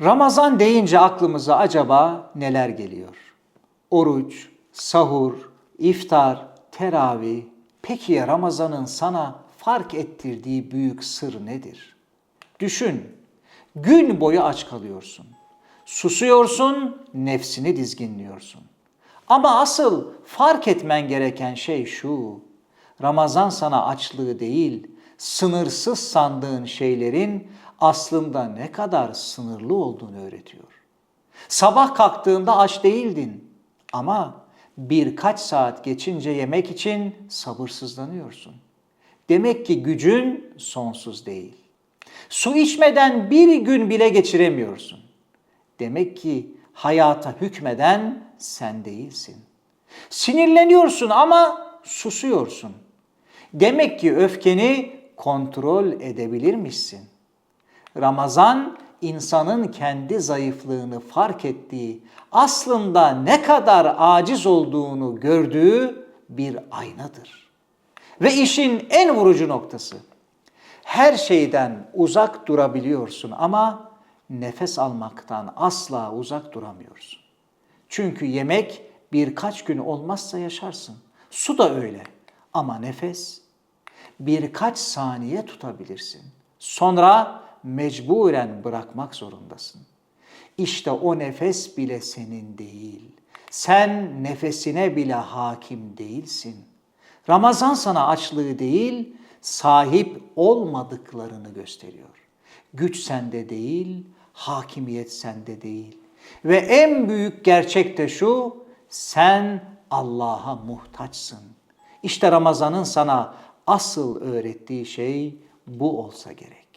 Ramazan deyince aklımıza acaba neler geliyor? Oruç, sahur, iftar, teravih. Peki ya Ramazan'ın sana fark ettirdiği büyük sır nedir? Düşün. Gün boyu aç kalıyorsun. Susuyorsun, nefsini dizginliyorsun. Ama asıl fark etmen gereken şey şu. Ramazan sana açlığı değil, sınırsız sandığın şeylerin aslında ne kadar sınırlı olduğunu öğretiyor. Sabah kalktığında aç değildin ama birkaç saat geçince yemek için sabırsızlanıyorsun. Demek ki gücün sonsuz değil. Su içmeden bir gün bile geçiremiyorsun. Demek ki hayata hükmeden sen değilsin. Sinirleniyorsun ama susuyorsun. Demek ki öfkeni kontrol edebilirmişsin. Ramazan insanın kendi zayıflığını fark ettiği, aslında ne kadar aciz olduğunu gördüğü bir aynadır. Ve işin en vurucu noktası. Her şeyden uzak durabiliyorsun ama nefes almaktan asla uzak duramıyorsun. Çünkü yemek birkaç gün olmazsa yaşarsın. Su da öyle. Ama nefes birkaç saniye tutabilirsin. Sonra mecburen bırakmak zorundasın. İşte o nefes bile senin değil. Sen nefesine bile hakim değilsin. Ramazan sana açlığı değil, sahip olmadıklarını gösteriyor. Güç sende değil, hakimiyet sende değil. Ve en büyük gerçek de şu, sen Allah'a muhtaçsın. İşte Ramazan'ın sana asıl öğrettiği şey bu olsa gerek.